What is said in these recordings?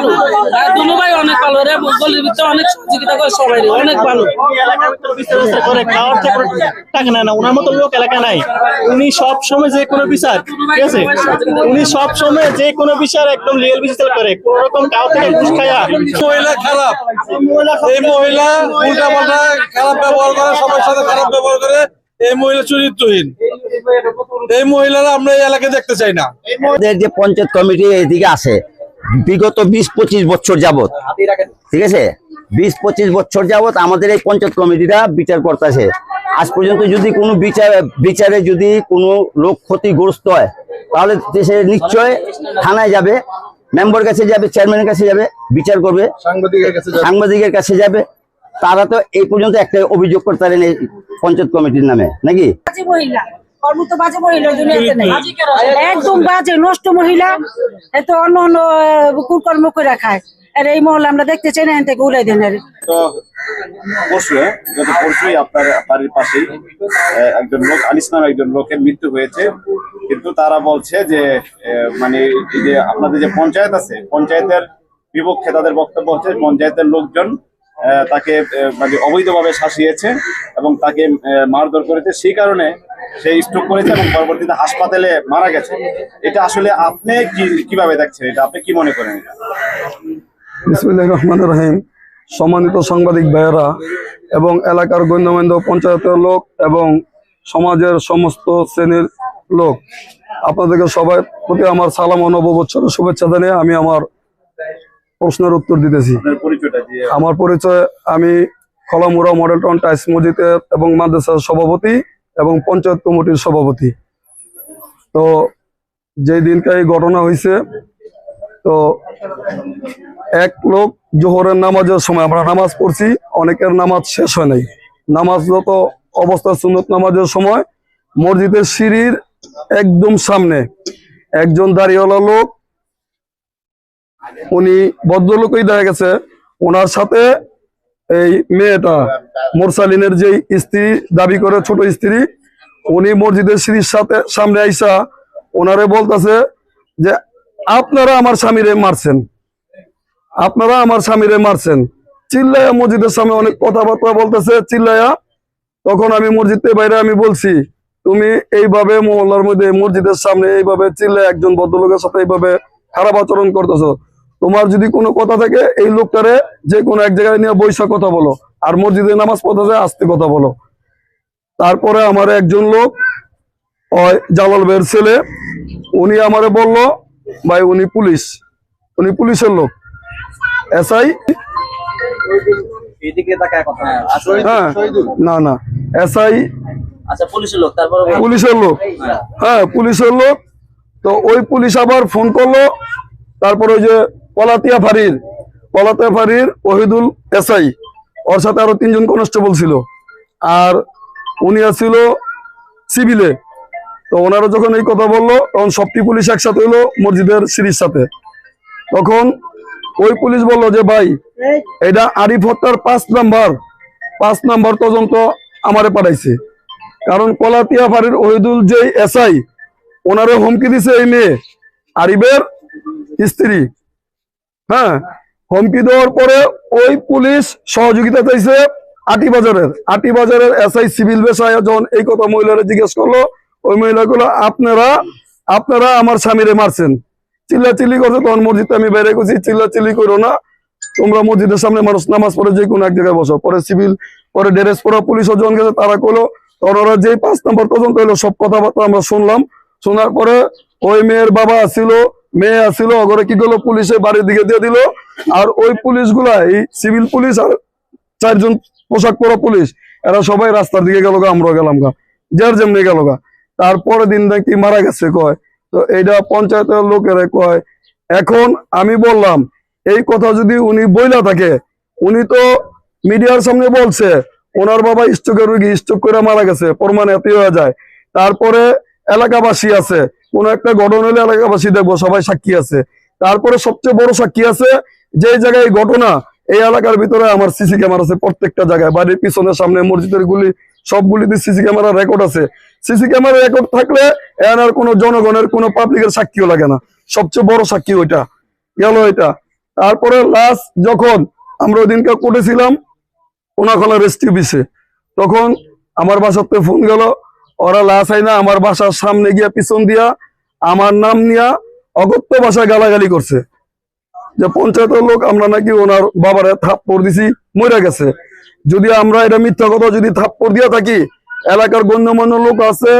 ভালো। দুনু ভাই অনেক ভালো রে গলির ভিতরে অনেক সহযোগিতা করে সবাই অনেক ভালো। করে খাওয়ার টাকা নেয় না ওনার মতো লোক এলাকা নাই উনি সব সময় যে কোনো বিচার ঠিক আছে? উনি সব সময় যে কোনো বিচার একদম বিচার করে। কোন রকম কাউ থেকে ঘুষ খায়া মহিলা খারাপ। এই মহিলা উল্টা পাল্টা খারাপ ব্যবহার করে সবার সাথে খারাপ ব্যবহার করে এই মহিলা চরিত্রহীন। এই মহিলারা আমরা এই এলাকায় দেখতে চাই না। যে পঞ্চায়েত কমিটি এদিকে আছে বিগত বিশ পঁচিশ বছর যাবত ঠিক আছে? বিশ পঁচিশ বছর যাবত আমাদের এই পঞ্চায়েত কমিটিটা বিচার করতেছে। আজ পর্যন্ত যদি কোনো বিচার বিচারে যদি কোনো লোক ক্ষতিগ্রস্ত হয় তাহলে সে নিশ্চয় থানায় যাবে মেম্বার কাছে যাবে চেয়ারম্যানের কাছে যাবে বিচার করবে। সাংবাদিকের কাছে সাংবাদিকের কাছে যাবে। তারা তো এই পর্যন্ত একটা অভিযোগ করতে পারেন এই পঞ্চায়েত কমিটির নামে নাকি? বাজে মহিলা বাজে দুনিয়াতে নেই। একদম বাজে নষ্ট মহিলা এত অন্য অন্য কুকর্ম করে খায়। আর এই মহল আমরা দেখতে চাই না এখান থেকে উড়াই দেন আর। হ্যাঁ, গত পরশুই আপনার বাড়ির পাশেই আহ, একজন লোক আনিস নামে একজন লোকের মৃত্যু হয়েছে। কিন্তু তারা বলছে যে আহ, মানে এই যে আপনাদের যে পঞ্চায়েত আছে পঞ্চায়েতের বিপক্ষে তাদের বক্তব্য হচ্ছে পঞ্চায়েতের লোকজন আহ, তাকে মানে অবৈধভাবে শাসিয়েছে এবং তাকে মারধর করেছে। সেই কারণে সে স্ট্রোক করেছে এবং পরবর্তীতে হাসপাতালে মারা গেছে। এটা আসলে আপনি কি কীভাবে দেখছেন এটা? আপনি কি মনে করেন বিসমুল্লাহ রহমান রহিম। সম্মানিত সাংবাদিক ভাইয়েরা এবং এলাকার গণ্যমান্য পঞ্চায়েতের লোক এবং সমাজের সমস্ত শ্রেণির লোক আপনাদেরকে সবাই প্রতি আমার সালাম ও নববৎসরের শুভেচ্ছা জানিয়ে আমি আমার প্রশ্নের উত্তর দিতেছি। আমার পরিচয় আমি খলামুড়া মডেল টাউন টাইস মসজিদের এবং মাদ্রাসার সভাপতি এবং পঞ্চায়েত কমিটির সভাপতি। তো যেই দিনকে এই ঘটনা হয়েছে তো এক লোক জোহরের নামাজের সময়, আমরা নামাজ পড়ছি, অনেকের নামাজ শেষ হয় নাই। নামাজ যত অবস্থা সুন্নত নামাজের সময়, মসজিদের সিঁড়ির একদম সামনে একজন দাঁড়িয়েওয়ালা লোক, উনি ভদ্রলোকই দেখা গেছে, ওনার সাথে এই মেয়েটা মোরসালিনের যে স্ত্রী দাবি করে ছোট স্ত্রী, উনি মসজিদের সিঁড়ির সাথে সামনে আইসা ওনারে বলতেছে যে, আপনারা আমার স্বামীরে মারছেন। আপনারা আমার স্বামীরে মারছেন। চিল্লাইয়া মসজিদের সামনে অনেক কথাবার্তা বলতেছে। চিল্লাইয়া তখন আমি মসজিদের বাইরে আমি বলছি, তুমি এইভাবে মহল্লার মধ্যে মসজিদের সামনে এইভাবে চিল্লে একজন ভদ্রলোকের সাথে এইভাবে খারাপ আচরণ করতেছো। তোমার যদি কোনো কথা থাকে এই লোকটারে যে কোনো এক জায়গায় নিয়ে বৈশা কথা বলো আর মসজিদে নামাজ পড়তেছে আস্তে কথা বলো। তারপরে আমার একজন লোক ওই জালাল বের ছেলে উনি আমারে বলল ভাই উনি পুলিশ। উনি পুলিশের লোক। এসআই হ্যাঁ। না না। এসআই আচ্ছা পুলিশের লোক। হ্যাঁ পুলিশের লোক। তো ওই পুলিশ আবার ফোন করল তারপর ওই যে পলাতিয়া ফাঁড়ির পলাতিয়া ফাঁড়ির ওহিদুল এসআই। ওর সাথে আরও তিনজন কনস্টেবল ছিল। আর উনি আসছিল সিভিলে। তো ওনারা যখন এই কথা বলল, তখন সবটি পুলিশ একসাথে হলো মসজিদের সিঁড়ির সাথে। তখন ওই পুলিশ বলল যে, ভাই, এটা আরিফ হত্যার পাঁচ নাম্বার। পাঁচ নাম্বার তদন্ত আমারে পাঠাইছে। কারণ কলাতিয়া ফাঁড়ির ওহিদুল যে এসআই ওনারে হুমকি দিছে এই মেয়ে আরিবের স্ত্রী। হ্যাঁ? হুমকি দেওয়ার পরে ওই পুলিশ সহযোগিতা চাইছে আটি বাজারের আটি বাজারের সিভিল বেসায় যখন এই কথা মহিলারা জিজ্ঞেস করল, ওই মহিলাগুলো আপনারা আপনারা আমার স্বামীরে মারছেন। চিল্লা চিল্লি করছে, তখন মসজিদে আমি বেড়ে গেছি চিল্লা চিল্লি করো না, তোমরা মসজিদের সামনে মানুষ, নামাজ পড়ে যে কোনো এক জায়গায় বসো। পরে সিভিল, পরে ড্রেস পরা পুলিশ যখন গেছে, তারা করল ওরা যেই পাঁচ নম্বর তদন্ত হলো সব কথাবার্তা আমরা শুনলাম। শোনার পরে ওই মেয়ের বাবা আসছিল মেয়ে আসছিল ওগরে কি করল? পুলিশে বাড়ির দিকে দিয়ে দিল। আর ওই পুলিশ এই সিভিল পুলিশ আর চারজন পোশাক পরা পুলিশ, এরা সবাই রাস্তার দিকে গেল গা, আমরাও গেলাম গা। যার যেমনি গেল গা। তারপরে দিন নাকি মারা গেছে কয়। তো এইটা পঞ্চায়েতের লোকেরা কয়, এখন আমি বললাম, এই কথা যদি উনি বইলা থাকে, উনি তো মিডিয়ার সামনে বলছে, ওনার বাবা স্ট্রোকের রুগী, স্ট্রোক করে মারা গেছে, প্রমাণ এতই হয়ে যায়। তারপরে এলাকাবাসী আছে। কোন একটা ঘটনা হলে এলাকাবাসী দেখব, সবাই সাক্ষী আছে। তারপরে সবচেয়ে বড় সাক্ষী আছে যে জায়গায় ঘটনা, এই এলাকার ভিতরে আমার সিসি ক্যামেরা আছে প্রত্যেকটা জায়গায়। বাড়ির পিছনে সামনে মসজিদের গুলি, সবগুলিতে সিসি ক্যামেরা রেকর্ড আছে। সিসি ক্যামেরা রেকর্ড থাকলে এনার কোনো জনগণের, কোনো পাবলিকের সাক্ষীও লাগে না। সবচেয়ে বড় সাক্ষী ওইটা, গেল এটা। তারপরে লাস্ট যখন আমরা ওদিনকে কোটেছিলাম কোনাখলা রেস্ট অফিসে তখন আমার বাসাতে ফোন গেল ওরা লাশ আই না আমার বাসার সামনে গিয়া পিছন দিয়া আমার নাম নিয়া অগত্য ভাষায় গালাগালি করছে। যে পঞ্চায়েতের লোক, আমরা নাকি ওনার বাবারে থাপ্পড় দিছি মরে গেছে। যদি আমরা এটা মিথ্যা কথা যদি থাপ্পড় দিয়া থাকি, এলাকার গণ্যমান্য লোক আছে,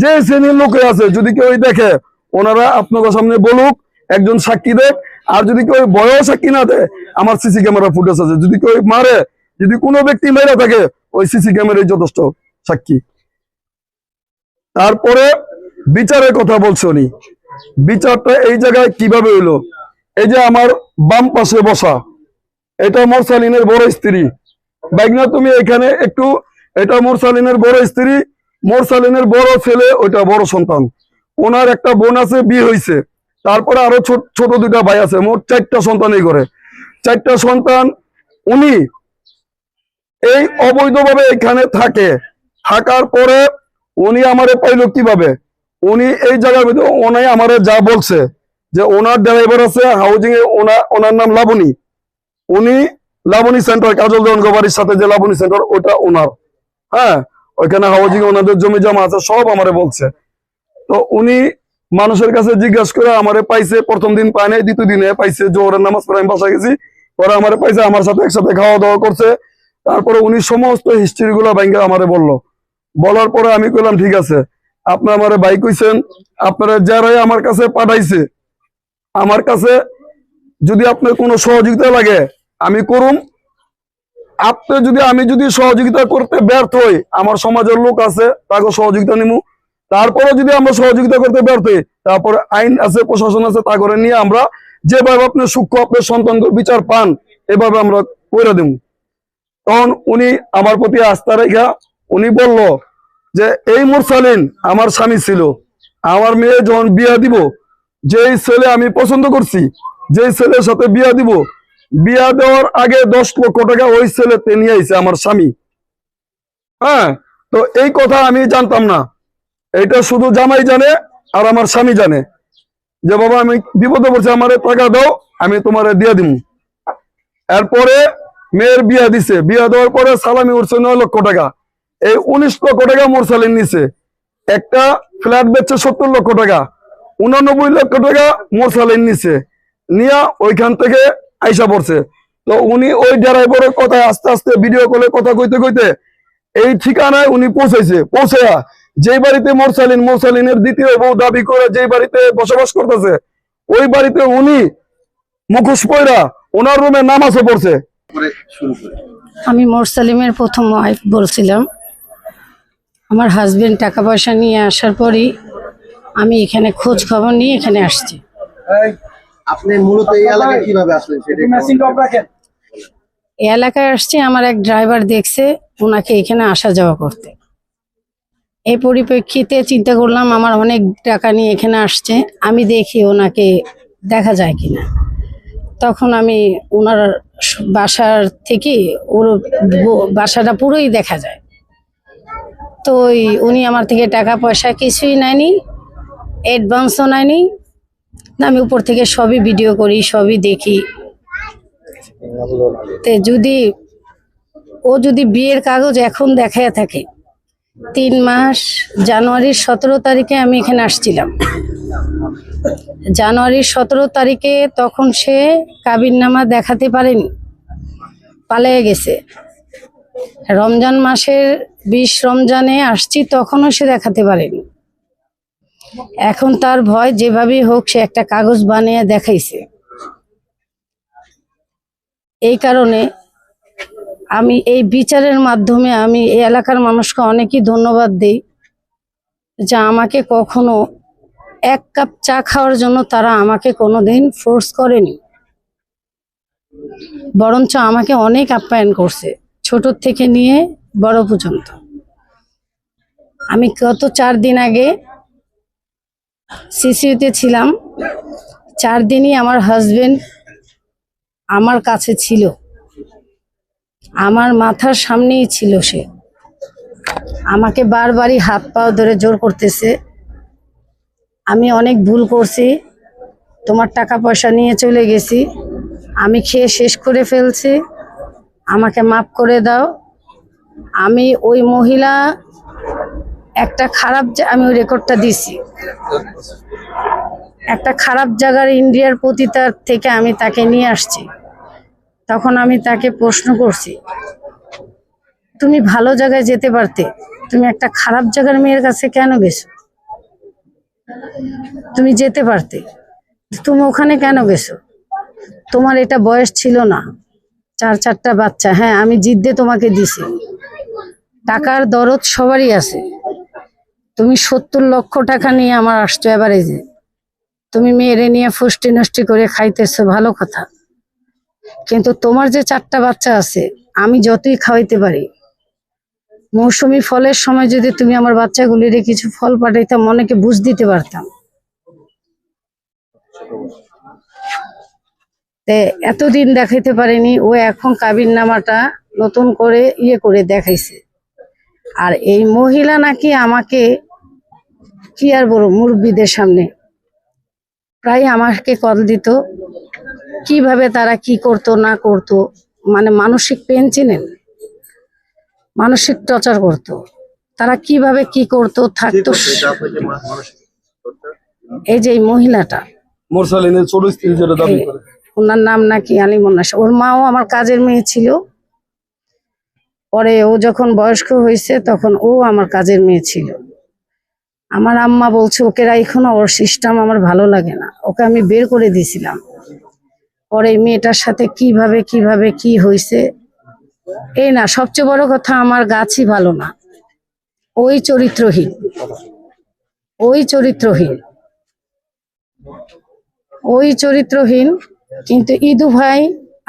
যে শ্রেণির লোকে আছে, যদি কেউ দেখে, ওনারা আপনাদের সামনে বলুক, একজন সাক্ষী দেখ আর যদি কেউ বয়স সাক্ষী না দেয়, আমার সিসি ক্যামেরা ফুটেজ আছে। যদি কেউ মারে, যদি কোনো ব্যক্তি মেরে থাকে, ওই সিসি ক্যামেরাই যথেষ্ট সাক্ষী। তারপরে বিচারের কথা বলছে উনি। বিচারটা এই জায়গায় কীভাবে হইল? এই যে আমার বাম পাশে বসা, এটা মোরসালিনের বড় স্ত্রী। বাইকনা, তুমি এখানে একটু, এটা মোরসালিনের বড় স্ত্রী মোরসালিনের বড় ছেলে, ওইটা বড় সন্তান। ওনার একটা বোন আছে, বিয়ে হয়েছে তারপরে আরও ছোট ছোট দুইটা ভাই আছে মোট চারটা সন্তান এই করে চারটা সন্তান, উনি এই অবৈধভাবে এখানে থাকে। থাকার পরে উনি আমারে পাইলো কীভাবে? উনি এই জায়গার ভিতরে ওনাই আমারে যা বলছে যে ওনার ড্রাইভার আছে হাউজিং এ ওনার নাম লাবণী। উনি লাবণী সেন্টার কাজল দেওয়ান বাড়ির সাথে যে লাবণী সেন্টার ওটা ওনার। হ্যাঁ ওইখানে হাউজিং ওনাদের জমি জমা আছে, সব আমারে বলছে। তো উনি মানুষের কাছে জিজ্ঞাসা করে আমারে পাইছে, প্রথম দিন পায় নাই, দ্বিতীয় দিনে পাইছে, জোহরের নামাজ পড়ে আমি বাসা গেছি। পরে আমারে পাইছে, আমার সাথে একসাথে খাওয়া দাওয়া করছে। তারপরে উনি সমস্ত হিস্ট্রি গুলা ব্যাংকে আমারে বলল। বলার পরে আমি কইলাম, ঠিক আছে। আপনার আমারে বাইক কইছেন, আপনারা যারাই আমার কাছে পাঠাইছে, আমার কাছে যদি আপনার কোনো সহযোগিতা লাগে, আমি করুম। আপনি যদি, আমি যদি সহযোগিতা করতে ব্যর্থ হই, আমার সমাজের লোক আছে, তাকে সহযোগিতা নিমু। তারপরে যদি আমরা সহযোগিতা করতে ব্যর্থ হই, তারপরে আইন আছে, প্রশাসন আছে, তা করে নিয়ে আমরা যেভাবে আপনি সূক্ষ্ম, আপনার সন্তানকে বিচার পান, এভাবে আমরা করে দেব তখন উনি আমার প্রতি আস্থা রেখা উনি বলল যে, এই মুরসালিন আমার স্বামী ছিল। আমার মেয়ে যখন বিয়া দিব, যেই ছেলে আমি পছন্দ করছি, যেই ছেলের সাথে বিয়া দিব, বিয়া দেওয়ার আগে দশ লক্ষ টাকা ওই ছেলেতে নিয়ে আইছে আমার স্বামী। হ্যাঁ তো এই কথা আমি জানতাম না। এটা শুধু জামাই জানে আর আমার স্বামী জানে। যে, বাবা, আমি বিপদে পড়ছি, আমারে টাকা দাও, আমি তোমারে দিয়ে দিব এরপরে মেয়ের বিয়া দিছে। বিয়া দেওয়ার পরে সালামি উঠছে নয় লক্ষ টাকা। এই উনিশ লক্ষ টাকা মোরসালিন নিছে। একটা ফ্ল্যাট বেচছে সত্তর লক্ষ টাকা। উনানব্বই লক্ষ টাকা মোরসালিন নিছে। নিয়া ওইখান থেকে আইসা পড়ছে। তো উনি ওই ড্রাইভারের কথায় আস্তে আস্তে ভিডিও কলে কথা কইতে কইতে এই ঠিকানায় উনি পৌঁছেছে পৌঁছেয়া যেই বাড়িতে মোরসালিন মোরসালিনের দ্বিতীয় বউ দাবি করে যেই বাড়িতে বসবাস করতেছে, ওই বাড়িতে উনি মুখোশ পয়রা ওনার রুমে নামাজও পড়ছে। আমি মোরসালিমের প্রথম ওয়াইফ বলছিলাম। আমার হাজবেন্ড টাকা পয়সা নিয়ে আসার পরই আমি এখানে খোঁজ খবর নিয়ে এখানে আসছি। আপনি মূলত এই এলাকায় কীভাবে আসলেন এই এলাকায় আসছি আমার এক ড্রাইভার দেখছে ওনাকে এখানে আসা যাওয়া করতে। এই পরিপ্রেক্ষিতে চিন্তা করলাম আমার অনেক টাকা নিয়ে এখানে আসছে আমি দেখি ওনাকে দেখা যায় কিনা। তখন আমি ওনার বাসার থেকে ওর বাসাটা পুরোই দেখা যায়। তো উনি আমার থেকে টাকা পয়সা কিছুই নেয়নি অ্যাডভান্সও নেয়নি। আমি উপর থেকে সবই ভিডিও করি, সবই দেখি। তে যদি, ও যদি বিয়ের কাগজ এখন দেখায় থাকে, তিন মাস, জানুয়ারির সতেরো তারিখে আমি এখানে আসছিলাম। জানুয়ারির সতেরো তারিখে তখন সে কাবিননামা দেখাতে পারেনি পালিয়ে গেছে। রমজান মাসের বিশ রমজানে আসছি, তখনও সে দেখাতে পারেনি। এখন তার ভয় যেভাবেই হোক, সে একটা কাগজ বানিয়ে দেখাইছে। এই কারণে আমি এই বিচারের মাধ্যমে আমি এই এলাকার মানুষকে অনেকই ধন্যবাদ দিই যা আমাকে কখনো এক কাপ চা খাওয়ার জন্য তারা আমাকে কোনোদিন ফোর্স করেনি। বরঞ্চ আমাকে অনেক আপ্যায়ন করছে। ছোট থেকে নিয়ে বড় পর্যন্ত। আমি গত চার দিন আগে সিসিউতে ছিলাম। চার দিনই আমার হাজবেন্ড আমার কাছে ছিল। আমার মাথার সামনেই ছিল সে। আমাকে বারবারই হাত পাও ধরে জোর করতেছে। আমি অনেক ভুল করছি। তোমার টাকা পয়সা নিয়ে চলে গেছি। আমি খেয়ে শেষ করে ফেলছি। আমাকে মাফ করে দাও। আমি ওই মহিলা একটা খারাপ আমি ওই রেকর্ডটা দিছি। একটা খারাপ জায়গার ইন্ডিয়ার পতিতার থেকে আমি তাকে নিয়ে আসছি। তখন আমি তাকে প্রশ্ন করছি, তুমি ভালো জায়গায় যেতে পারতে, তুমি একটা খারাপ জায়গার মেয়ের কাছে কেন গেছো? তুমি যেতে পারতে, তুমি ওখানে কেন গেছো? তোমার এটা বয়স ছিল না। চার, চারটা বাচ্চা। হ্যাঁ আমি জিদ্দে তোমাকে দিছি। টাকার দরদ সবারই আছে। তুমি সত্তর লক্ষ টাকা নিয়ে আমার আসছো এবারে যে। তুমি মেয়েরে নিয়ে ফুষ্টি নষ্টি করে খাইতেছো, ভালো কথা। কিন্তু তোমার যে চারটা বাচ্চা আছে, আমি যতই খাওয়াইতে পারি, মৌসুমি ফলের সময় যদি তুমি আমার বাচ্চাগুলিরে কিছু ফল পাঠাইতাম, অনেকে বুঝ দিতে পারতাম। তে এতদিন দেখাইতে পারেনি ও এখন কাবির নামাটা নতুন করে ইয়ে করে দেখাইছে। আর এই মহিলা নাকি আমাকে কি আর বলব মুরব্বীদের সামনে প্রায় আমাকে কল দিত কীভাবে তারা কি করতো না করতো মানে মানসিক পেন চিনেন? মানসিক টর্চার করতো। তারা কীভাবে কি করতো থাকতো এই যে এই মহিলাটা। মোরসালিনের ছোট স্ত্রী যেটা দাবি করে। ওনার নাম নাকি আলিমন্নাস ওর মাও আমার কাজের মেয়ে ছিল। পরে ও যখন বয়স্ক হয়েছে তখন ও আমার কাজের মেয়ে ছিল। আমার আম্মা বলছে, ওকে এখনও, ওর সিস্টেম আমার ভালো লাগে না। ওকে আমি বের করে দিয়েছিলাম পরে মেয়েটার সাথে কীভাবে কীভাবে, কি হয়েছে? এই না, সবচেয়ে বড় কথা আমার গাছই ভালো না। ওই চরিত্রহীন। ওই চরিত্রহীন। ওই চরিত্রহীন। কিন্তু ইদু ভাই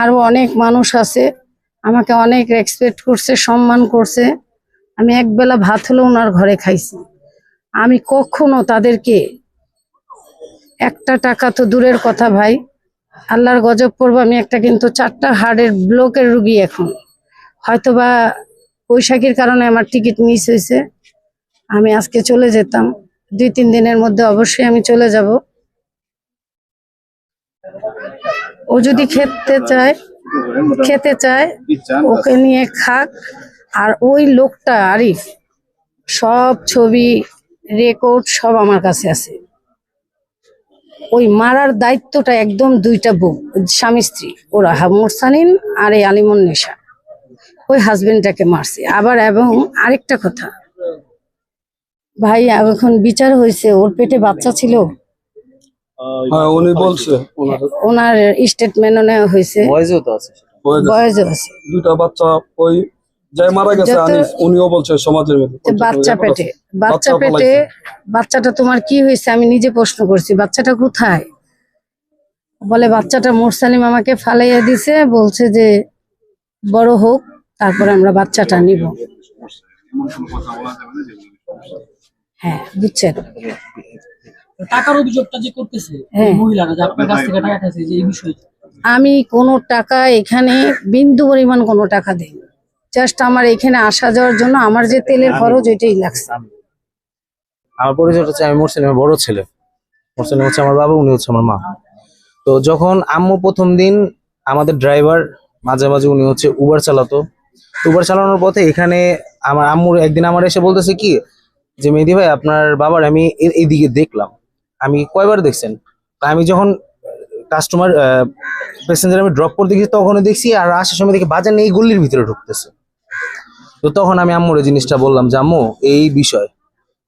আরও অনেক মানুষ আছে, আমাকে অনেক রেসপেক্ট করছে, সম্মান করছে। আমি একবেলা ভাত হলেও ওনার ঘরে খাইছি। আমি কখনো তাদেরকে একটা টাকা তো দূরের কথা ভাই, আল্লাহর গজব পড়ব আমি একটা কিন্তু চারটা হার্টের ব্লকের রুগী এখন। হয়তোবা বৈশাখীর কারণে আমার টিকিট মিস হয়েছে। আমি আজকে চলে যেতাম। দুই তিন দিনের মধ্যে অবশ্যই আমি চলে যাব। ও যদি খেতে চায় খেতে চায়, ওকে নিয়ে খাক। আর ওই লোকটা আরিফ, সব ছবি রেকর্ড সব আমার কাছে আছে। ওই মারার দায়িত্বটা একদম দুইটা বউ, স্বামী স্ত্রী, ওরা, মোরসানিন আর এই আলিমন নেশা। ওই হাজবেন্ডটাকে মারছে। আবার এবং আরেকটা কথা ভাই এখন বিচার হয়েছে, ওর পেটে বাচ্চা ছিল? উনি বলছে। ওনার ওনার স্টেটমেন্টও নেওয়া হয়েছে। হয়ে গেছে। বয়সও আছে। দুইটা বাচ্চা ওই যাই মারা গেছে আনিস উনিও বলছে সমাজের বাচ্চা পেটে বাচ্চা বাচ্চা পেটে বাচ্চাটা তোমার কি হয়েছে? আমি নিজে প্রশ্ন করছি বাচ্চাটা কোথায়? বলে বাচ্চাটা মোরসালিম আমাকে ফালাইয়া দিছে বলছে যে বড় হোক তারপরে আমরা বাচ্চাটা নিব। হ্যাঁ বুঝছেন? টাকার অভিযোগটা যে করতেছে হ্যাঁ। মহিলারা যে আপনার কাছ থেকে টাকা খাইছে যে এই বিষয়টা আমি কোনো টাকা এখানে বিন্দু পরিমাণ কোনো টাকা দেই জাস্ট আমার এখানে আসা যাওয়ার জন্য আমার যে তেলের খরচ ওইটাই লাগছে। আমার পরিচয় হচ্ছে আমি মোরসেনের বড় ছেলে। মোরসেন হচ্ছে আমার বাবা উনি হচ্ছে আমার মা। তো যখন আম্মু প্রথম দিন আমাদের ড্রাইভার মাঝে মাঝে উনি হচ্ছে উবার চালাতো। উবার চালানোর পথে এখানে আমার আম্মুর একদিন আমার এসে বলতেছে কি যে মেহেদি ভাই আপনার বাবার আমি এ- এইদিকে দেখলাম। আমি কয়বার দেখছেন? আমি যখন কাস্টমার প্যাসেঞ্জার আমি ড্রপ করতে গেছি তখনও দেখছি আর আসার সময় দেখি বাজার নেই গল্লির ভিতরে ঢুকতেছে। তো তখন আমি আম্মুর জিনিসটা বললাম যে আম্মু এই বিষয়।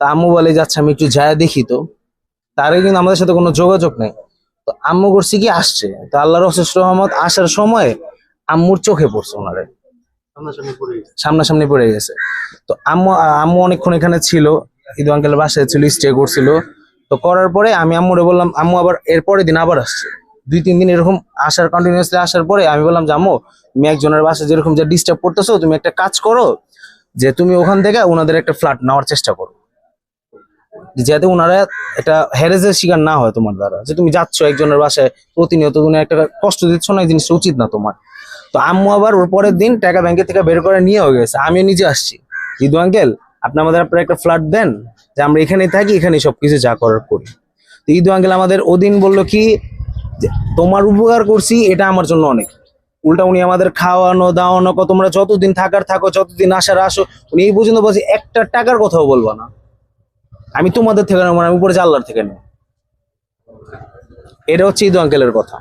তা আম্মু বলে যাচ্ছে আমি একটু যায় দেখি তো। তার কিন্তু আমাদের সাথে কোনো যোগাযোগ নেই। তো আম্মু করছি কি আসছে। তো আল্লাহর অশেষ রহমত আসার সময় আম্মুর চোখে পড়ছে ওনারে। সামনাসামনি পড়ে গেছে। তো আম্মু আম্মু অনেকক্ষণ এখানে ছিল ঈদু আঙ্কেলের বাসায় ছিল স্টে করছিল। তো করার পরে আমি আম্মুরে বললাম, আম্মু আবার এর পরের দিন আবার আসছে। দুই, তিন দিন এরকম আসার কন্টিনিউয়াসলি আসার পরে আমি বললাম যে, আম্মু, তুমি একজনের বাসায় যেরকম যা ডিস্টার্ব করতেছো, তুমি একটা কাজ করো যে, তুমি ওখান থেকে ওনাদের একটা ফ্ল্যাট নেওয়ার চেষ্টা করো। যাতে ওনারা একটা হ্যারেজের শিকার না হয় তোমার দ্বারা। যে, তুমি যাচ্ছ একজনের বাসায়, প্রতিনিয়ত তুমি একটা কষ্ট দিচ্ছ না, এই জিনিসটা উচিত না তোমার। তো আম্মু আবার ওর পরের দিন টাকা ব্যাংকের থেকে বের করে নিয়ে হয়ে গেছে। আমিও নিজে আসছি। ইদু আঙ্কেল আপনি আমাদের আপনার একটা ফ্ল্যাট দেন যে আমরা এখানেই থাকি, এখানেই সবকিছু যা করার করি। তো ইদু আঙ্কেল আমাদের ওদিন বলল কি তোমার উপকার করছি, এটা আমার জন্য অনেক। উল্টা উনি আমাদের খাওয়ানো, দাওয়ানো তোমরা যতদিন থাকার থাকো, যতদিন আসার আসো উনি এই পর্যন্ত বলছে, একটা টাকার কথাও বলবা না। আমি তোমাদের থেকে নেব আমি উপরে আল্লাহর থেকে নেব। এটা হচ্ছে ঈদ আঙ্কেলের কথা।